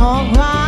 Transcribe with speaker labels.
Speaker 1: ของเรา